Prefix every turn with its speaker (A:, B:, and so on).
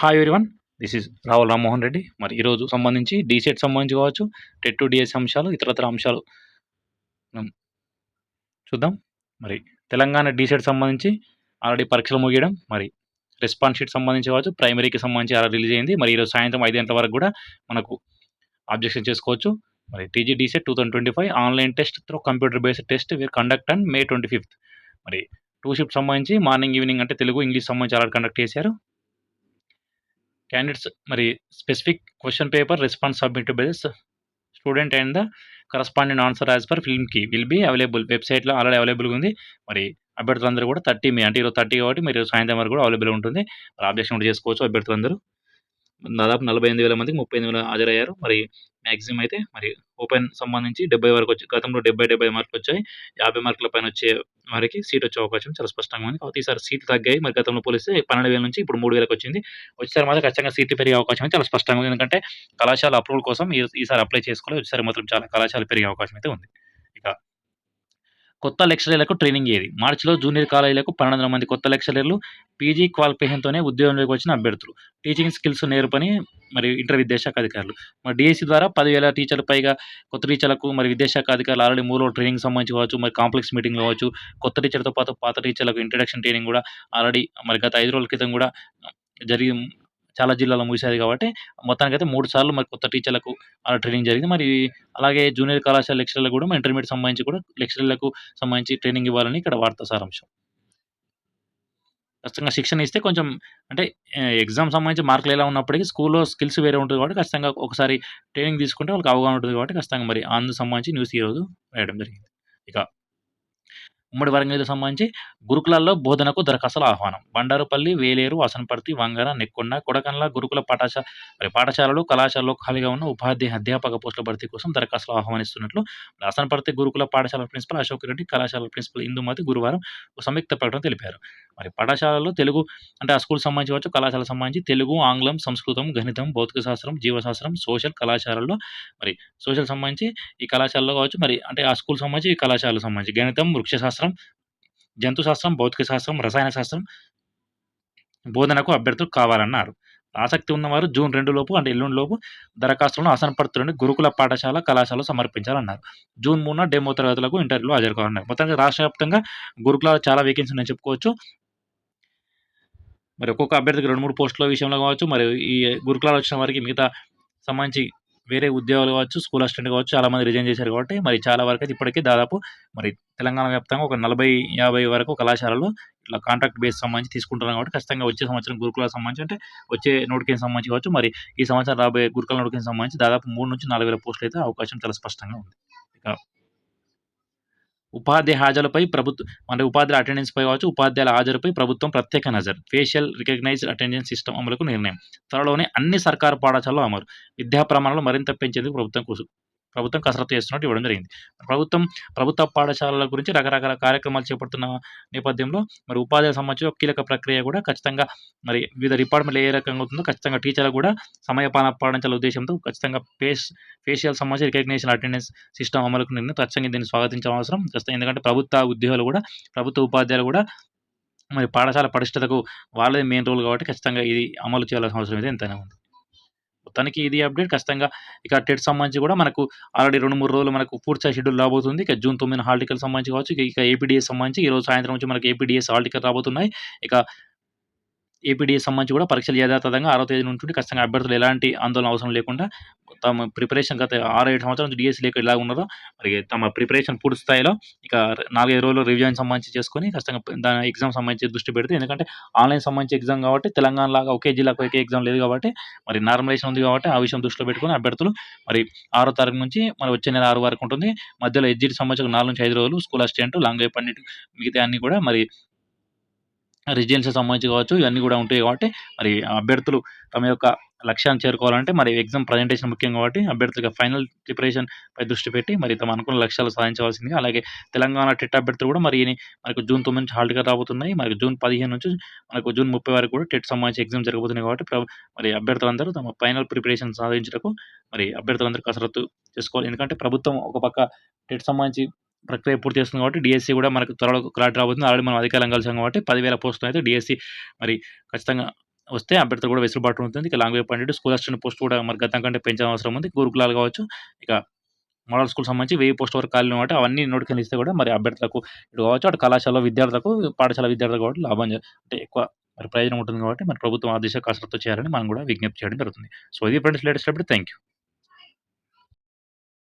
A: Hi everyone this is Ravul Rammohan Reddy మరి ఈరోజు సంబంధించి డీసెట్ సంబంధించి కావచ్చు టెట్ టు డిఎస్ అంశాలు ఇతరతర అంశాలు చూద్దాం. మరి తెలంగాణ డీసెట్ సంబంధించి ఆల్రెడీ పరీక్షలు ముగియడం మరి రెస్పాన్స్ షీట్ సంబంధించి కావచ్చు ప్రైమరీకి సంబంధించి అలా రిలీజ్ అయింది. మరి ఈరోజు సాయంత్రం ఐదు గంటల వరకు కూడా మనకు ఆబ్జెక్షన్ చేసుకోవచ్చు. మరి TG DEECET two thousand twenty five online test through computer based test were conduct and May twenty fifth మరి టూ షిఫ్ట్ సంబంధించి మార్నింగ్ ఈవినింగ్ అంటే తెలుగు ఇంగ్లీష్ సంబంధించి అలా కండక్ట్ చేశారు. క్యాండిడేట్స్ మరి specific question paper response submit by student and the correspondent answer as per ఫిల్మ్కి will be available వెబ్సైట్లో already అవైలబుల్గా ఉంది. మరి అభ్యర్థులందరూ కూడా థర్టీ మే అంటే ఈరోజు థర్టీ కాబట్టి మీరు సాయంత్రం వరకు కూడా అవైలబుల్ ఉంటుంది. మరి అబ్జెక్షన్ కూడా చేసుకోవచ్చు అభ్యర్థులందరూ. దాదాపు నలభై ఎనిమిది వేల మందికి ముప్పై ఎనిమిది వేల హాజరయ్యారు. మరి మ్యాక్సిమం అయితే మరి ఓపెన్ సంబంధించి డెబ్బై వరకు వచ్చి గతంలో డెబ్బై డెబ్బై మార్కులు వచ్చాయి. యాభై మార్కుల పైన వచ్చే వారికి సీట్ వచ్చే అవకాశం చాలా స్పష్టంగా ఉంది. కాబట్టి ఈసారి సీట్లు తగ్గాయి. మరి గతంలో పోలిస్తే పన్నెండు వేల నుంచి ఇప్పుడు మూడు వేలకు వచ్చింది. వచ్చేసారి మాత్రం ఖచ్చితంగా సీట్లు పెరిగే అవకాశం చాలా స్పష్టంగా ఉంది. ఎందుకంటే కళాశాల అప్రూవల్ కోసం ఈసారి అప్లై చేసుకోవాలి వచ్చేసారి మాత్రం చాలా కళాశాల పెరిగే అవకాశం అయితే ఉంది. కొత్త లెక్చరర్లకు ట్రైనింగ్ ఏది? మార్చిలో జూనియర్ కాలేజీలకు పన్నెండు మంది కొత్త లెక్చరర్లు పీజీ క్వాలిఫికేషన్తోనే ఉద్యోగంలోకి వచ్చిన అభ్యర్థులు. టీచింగ్ స్కిల్స్ నేర్పని మరి ఇంటర్ విద్యాశాఖ అధికారులు. మరి డిఎస్సి ద్వారా పదివేల టీచర్లు పైగా కొత్త టీచర్లకు మరి విద్యాశాఖ అధికారులు ఆల్రెడీ మూడు ట్రైనింగ్ సంబంధించి కావచ్చు మరి కాంప్లెక్స్ మీటింగ్ కావచ్చు కొత్త టీచర్తో పాటు పాత టీచర్లకు ఇంట్రడక్షన్ ట్రైనింగ్ కూడా ఆల్రెడీ మరి గత ఐదు రోజుల క్రితం కూడా జరిగి చాలా జిల్లాలో ముగిశారు కాబట్టి మొత్తానికైతే మూడు సార్లు మరి కొత్త టీచర్లకు అలా ట్రైనింగ్ జరిగింది. మరి అలాగే జూనియర్ కళాశాల లెక్చరర్లకు కూడా ఇంటర్మీడియట్ సంబంధించి కూడా లెక్చరర్లకు సంబంధించి ట్రైనింగ్ ఇవ్వాలని ఇక్కడ వార్తా సారాంశం. ఖచ్చితంగా శిక్షణ ఇస్తే కొంచెం అంటే ఎగ్జామ్ సంబంధించి మార్కులు ఎలా ఉన్నప్పటికీ స్కూల్లో స్కిల్స్ వేరే ఉంటుంది కాబట్టి ఖచ్చితంగా ఒకసారి ట్రైనింగ్ తీసుకుంటే వాళ్ళకి అవగాహన ఉంటుంది కాబట్టి ఖచ్చితంగా మరి అందుకు సంబంధించి న్యూస్ ఈరోజు రాయడం జరిగింది. ఇక ఉమ్మడి వరంగల్కి సంబంధించి గురుకులాల్లో బోధనకు దరఖాస్తుల ఆహ్వానం. బండారుపల్లి వేలేరు వసనపర్తి వంగర నెక్కొండ కొడకండ్ల గురుకుల పాఠశాల మరి పాఠశాలలు కళాశాలలో ఖాళీగా ఉన్న ఉపాధ్యాయ అధ్యాపక పోస్టుల భర్తీ కోసం దరఖాస్తులు ఆహ్వానిస్తున్నట్లు వసనపర్తి గురుకుల పాఠశాల ప్రిన్సిపల్ అశోక్ రెడ్డి కళాశాల ప్రిన్సిపల్ ఇందుమతి గురువారం సంయుక్త ప్రకటన తెలిపారు. మరి పాఠశాలలో తెలుగు అంటే ఆ స్కూల్ సంబంధించి కావచ్చు కళాశాల సంబంధించి తెలుగు ఆంగ్లం సంస్కృతం గణితం భౌతిక శాస్త్రం జీవశాస్త్రం సోషల్ కళాశాలల్లో మరి సోషల్ సంబంధించి ఈ కళాశాలలో కావచ్చు మరి అంటే ఆ స్కూల్ సంబంధించి ఈ కళాశాలకు సంబంధించి గణితం వృక్షశాస్త్రం జంతు శాస్త్రం భౌతిక శాస్త్రం రసాయన శాస్త్రం బోధనకు అభ్యర్థులు కావాలన్నారు. ఆసక్తి ఉన్నవారు జూన్ రెండు లోపు అంటే ఎల్లుండి లోపు దరఖాస్తులను ఆసనపడుతున్న గురుకుల పాఠశాల కళాశాల సమర్పించాలన్నారు. జూన్ మూడున డెమో తరగతులకు ఇంటర్వ్యూలో హాజరు కావాలన్నారు మొత్తానికి రాష్ట్ర వ్యాప్తంగా గురుకులాలు చాలా వేకెన్సీ ఉన్నాయని చెప్పుకోవచ్చు. మరి ఒక్కొక్క అభ్యర్థికి రెండు మూడు పోస్టుల విషయంలో కావచ్చు మరి ఈ గురుకులాలు వచ్చిన వారికి మిగతా సంబంధించి వేరే ఉద్యోగాలు కావచ్చు స్కూల్ అసిస్టెంట్ కావచ్చు చాలా మంది రిజైన్ చేశారు కాబట్టి మరి చాలా వరకు అయితే ఇప్పటికీ దాదాపు మరి తెలంగాణ వ్యాప్తంగా ఒక నలభై యాభై వరకు కళాశాలలో ఇట్లా కాంట్రాక్ట్ బేస్ సంబంధించి తీసుకుంటున్నాం కాబట్టి ఖచ్చితంగా వచ్చే సంవత్సరం గురుకుల సంబంధించి అంటే వచ్చే నోటికేషన్ సంబంధించి కావచ్చు మరి ఈ సంవత్సరం రాబోయే గురుకుల నోటికేషన్ సంబంధించి దాదాపు మూడు నుంచి నాలుగు వేల పోస్టులు అయితే అవకాశం చాలా స్పష్టంగా ఉంది. ఇక ఉపాధి హాజరుపై ప్రభుత్వం అంటే ఉపాధ్యాయుల అటెండెన్స్ పై కావచ్చు ఉపాధ్యాయుల హాజరుపై ప్రభుత్వం ప్రత్యేక నజర్ ఫేషియల్ రికగ్నైజ్డ్ అటెండెన్స్ సిస్టమ్ అమలుకు నిర్ణయం. త్వరలోనే అన్ని సర్కారు పాఠశాలలో అమలు. విద్యా ప్రమాణాలు మరింత పెంచేందుకు ప్రభుత్వం కృషి ప్రభుత్వం కసరత్తు చేస్తున్నట్టు ఇవ్వడం జరిగింది. ప్రభుత్వం ప్రభుత్వ పాఠశాలల గురించి రకరకాల కార్యక్రమాలు చేపడుతున్న నేపథ్యంలో మరి ఉపాధ్యాయ సంబంధించి కీలక ప్రక్రియ కూడా ఖచ్చితంగా మరి వివిధ డిపార్ట్మెంట్లు ఏ రకంగా అవుతుందో ఖచ్చితంగా టీచర్లు కూడా సమయపాలన పాటించాల ఉద్దేశంతో ఖచ్చితంగా ఫేస్ ఫేషియల్ సంబంధించి రికగ్నేషన్ అటెండెన్స్ సిస్టమ్ అమలుకు నిన్న ఖచ్చితంగా దీన్ని స్వాగతించడం అవసరం. ఖచ్చితంగా ఎందుకంటే ప్రభుత్వ ఉద్యోగులు కూడా ప్రభుత్వ ఉపాధ్యాయులు కూడా మరి పాఠశాల పరిష్టతకు వాళ్ళదే మెయిన్ రోల్ కాబట్టి ఖచ్చితంగా ఇది అమలు చేయాల్సిన అవసరం అయితే ఎంతైనా ఉంది. మొత్తానికి ఇది అప్డేట్. ఖచ్చితంగా ఇక టెట్ సంబంధించి కూడా మనకు ఆల్రెడీ రెండు మూడు రోజులు మనకు పూర్తి షెడ్యూల్ రాబోతుంది. ఇక జూన్ తొమ్మిది హార్టికల్ సంబంధించి కావచ్చు ఇక- ఏపీడీఎస్ ఏపీడిఎస్ సంబంధించి ఈ రోజు సాయంత్రం నుంచి మనకి ఏపీడిఎస్ హార్టికల్ రాబోతున్నాయి. ఇక ఏపీడిఎస్ సంబంధించి కూడా పరీక్షలు యథాతథంగా ఆరో తేదీ నుండి ఖచ్చితంగా అభ్యర్థులు ఎలాంటి ఆందోళన అవసరం లేకుండా తమ ప్రిపరేషన్ గత ఆరు ఏడు సంవత్సరాల నుంచి డిఎస్సీ లేక ఎలా ఉన్నారో మరి తమ ప్రిపరేషన్ పూర్తి స్థాయిలో ఇక నాలుగైదు రోజులు రివిజన్ సంబంధించి చేసుకొని ఖచ్చితంగా దాని ఎగ్జామ్ సంబంధించి దృష్టి పెడితే ఎందుకంటే ఆన్లైన్ సంబంధించి ఎగ్జామ్ కాబట్టి తెలంగాణ లాగా ఒకే జిల్లాకు ఒకే ఎగ్జామ్ లేదు కాబట్టి మరి నార్మలైజేషన్ ఉంది కాబట్టి ఆ విషయం దృష్టిలో పెట్టుకుని అభ్యర్థులు మరి ఆరో తారీఖు నుంచి మరి వచ్చే నెల ఆరు వరకు ఉంటుంది. మధ్యలో ఎడ్జిట్ సంబంధించి నాలుగు నుంచి ఐదు రోజులు స్కూల్ అసిస్టెంట్ లాంగ్వేజ్ పండిట్ మిగతా అన్ని కూడా మరి రెసిడెన్సీ సంబంధించి కావచ్చు ఇవన్నీ కూడా ఉంటాయి కాబట్టి మరి అభ్యర్థులు తమ యొక్క లక్ష్యాన్ని చేరుకోవాలంటే మరి ఎగ్జామ్ ప్రజెంటేషన్ ముఖ్యం కాబట్టి అభ్యర్థులకు ఫైనల్ ప్రిపరేషన్ పై దృష్టి పెట్టి మరి తమ అనుకున్న లక్ష్యాలు సాధించవలసిందిగా అలాగే తెలంగాణ టెట్ అభ్యర్థులు కూడా మరి మనకు జూన్ తొమ్మిది నుంచి హాల్ట్గా రాబోతున్నాయి. మరి జూన్ పదిహేను నుంచి మనకు జూన్ ముప్పై వరకు కూడా టెట్ సంబంధించి ఎగ్జామ్ జరగబోతున్నాయి కాబట్టి ప్ర- మరి అభ్యర్థులందరూ తమ ఫైనల్ ప్రిపరేషన్ సాధించటకు మరి అభ్యర్థులందరూ కసరత్తు చేసుకోవాలి. ఎందుకంటే ప్రభుత్వం ఒక పక్క టెట్ సంబంధించి ప్రక్రియ పూర్తి చేస్తుంది కాబట్టి డిఎస్సి కూడా మనకు త్వరలో క్లాట్ రాబోతుంది. ఆల్రెడీ మనం అధికారం కలిసాం కాబట్టి పదివేల పోస్టులు అయితే డిఎస్సి మరి ఖచ్చితంగా వస్తే అభ్యర్థి కూడా వెసులుబాటు ఉంటుంది. ఇక language point school assistant post కూడా మరి గతం కంటే పెంచాల్సిన అవసరం ఉంది. గురుకులాలు కావచ్చు, ఇక మోడల్ స్కూల్ సంబంధించి వెయ్యి పోస్ట్ వరకు ఖాళీ ఉన్నమాట. అవన్నీ నోటిఫికేషన్ ఇస్తే కూడా మరి అభ్యర్థులకు ఇటు కావచ్చు, అటు కళాశాల విద్యార్థులకు, పాఠశాల విద్యార్థులకు కూడా లాభం అంటే ఎక్కువ మరి ప్రయోజనం ఉంటుంది కాబట్టి మరి ప్రభుత్వం ఆ దిశగా కసరత్తు చేయాలని మనం కూడా విజ్ఞప్తి చేయడం జరుగుతుంది. సో, ఇది ఫ్రెండ్స్ లేటెస్ట్ అప్పుడు థ్యాంక్ యూ.